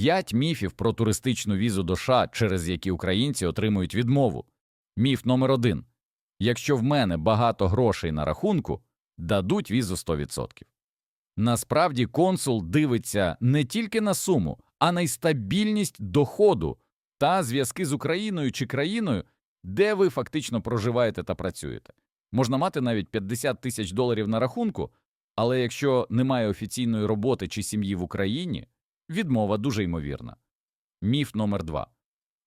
П'ять міфів про туристичну візу до США, через які українці отримують відмову. Міф номер один: якщо в мене багато грошей на рахунку, дадуть візу 100%. Насправді консул дивиться не тільки на суму, а на й стабільність доходу та зв'язки з Україною чи країною, де ви фактично проживаєте та працюєте. Можна мати навіть 50 тисяч доларів на рахунку, але якщо немає офіційної роботи чи сім'ї в Україні, відмова дуже ймовірна. Міф номер два.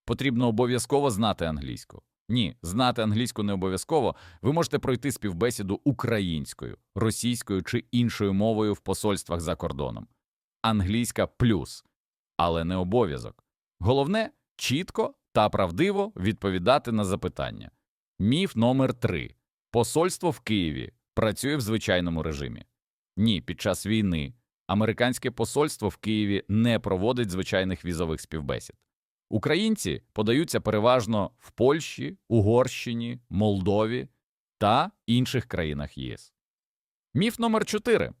Потрібно обов'язково знати англійську. Ні, знати англійську не обов'язково. Ви можете пройти співбесіду українською, російською чи іншою мовою в посольствах за кордоном. Англійська плюс, але не обов'язок. Головне чітко та правдиво відповідати на запитання. Міф номер три. Посольство в Києві працює в звичайному режимі. Ні, під час війни американське посольство в Києві не проводить звичайних візових співбесід. Українці подаються переважно в Польщі, Угорщині, Молдові та інших країнах ЄС. Міф номер 4.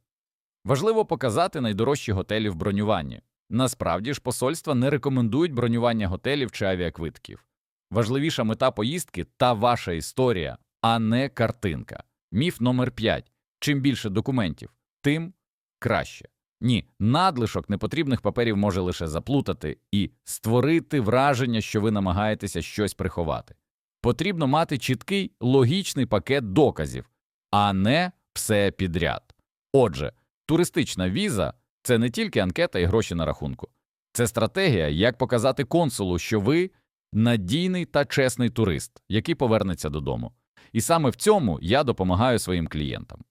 Важливо показати найдорожчі готелі в бронюванні. Насправді ж посольства не рекомендують бронювання готелів чи авіаквитків. Важливіша мета поїздки та ваша історія, а не картинка. Міф номер 5. Чим більше документів, тим краще. Ні, надлишок непотрібних паперів може лише заплутати і створити враження, що ви намагаєтеся щось приховати. Потрібно мати чіткий логічний пакет доказів, а не все підряд. Отже, туристична віза це не тільки анкета і гроші на рахунку, це стратегія, як показати консулу, що ви надійний та чесний турист, який повернеться додому. І саме в цьому я допомагаю своїм клієнтам.